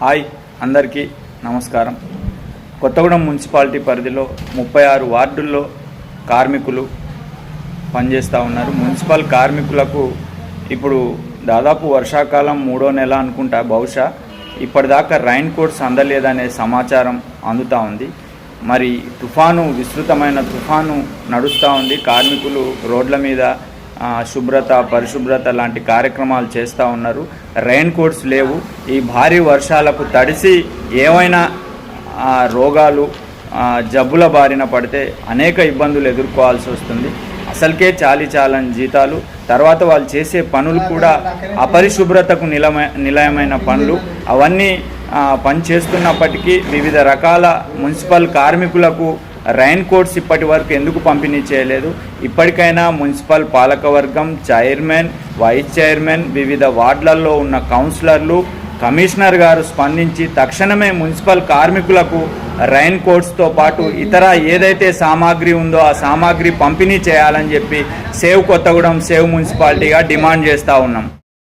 Hi అందరికీ నమస్కారం. Kothagudem municipality పరిధిలో ముప్పై ఆరు వార్డుల్లో కార్మికులు పనిచేస్తూ ఉన్నారు. మున్సిపల్ కార్మికులకు ఇప్పుడు దాదాపు వర్షాకాలం మూడో నెల అనుకుంటా బహుశా. ఇప్పటిదాకా రైన్ కోట్స్ అందలేదనే సమాచారం అందుతూ ఉంది. మరి తుఫాను విస్తృతమైన తుఫాను నడుస్తూ ఉంది. కార్మికులు రోడ్ల మీద శుభ్రత పరిశుభ్రత లాంటి కార్యక్రమాలు చేస్తూ ఉన్నారు. రైన్ కోట్స్ లేవు. ఈ భారీ వర్షాలకు తడిసి ఏమైనా రోగాలు జబ్బుల బారిన పడితే అనేక ఇబ్బందులు ఎదుర్కోవాల్సి వస్తుంది. అసలుకే చాలి చాలని జీతాలు. తర్వాత వాళ్ళు చేసే పనులు కూడా అపరిశుభ్రతకు నిలమ నిలయమైన పనులు. అవన్నీ పనిచేస్తున్నప్పటికీ పని చేస్తున్నప్పటికీ వివిధ రకాల మున్సిపల్ కార్మికులకు రైన్ కోట్స్ ఇప్పటి వరకు ఎందుకు పంపిణీ చేయలేదు? ఇప్పటికైనా మున్సిపల్ పాలకవర్గం చైర్మన్ వైస్ చైర్మన్ వివిధ వార్డులలో ఉన్న కౌన్సిలర్లు కమిషనర్ గారు స్పందించి తక్షణమే మున్సిపల్ కార్మికులకు రైన్ కోట్స్తో పాటు ఇతర ఏదైతే సామాగ్రి ఉందో ఆ సామాగ్రి పంపిణీ చేయాలని చెప్పి సేవ్ కొత్తగూడెం సేవ్ మున్సిపాలిటీగా డిమాండ్ చేస్తూ ఉన్నాం.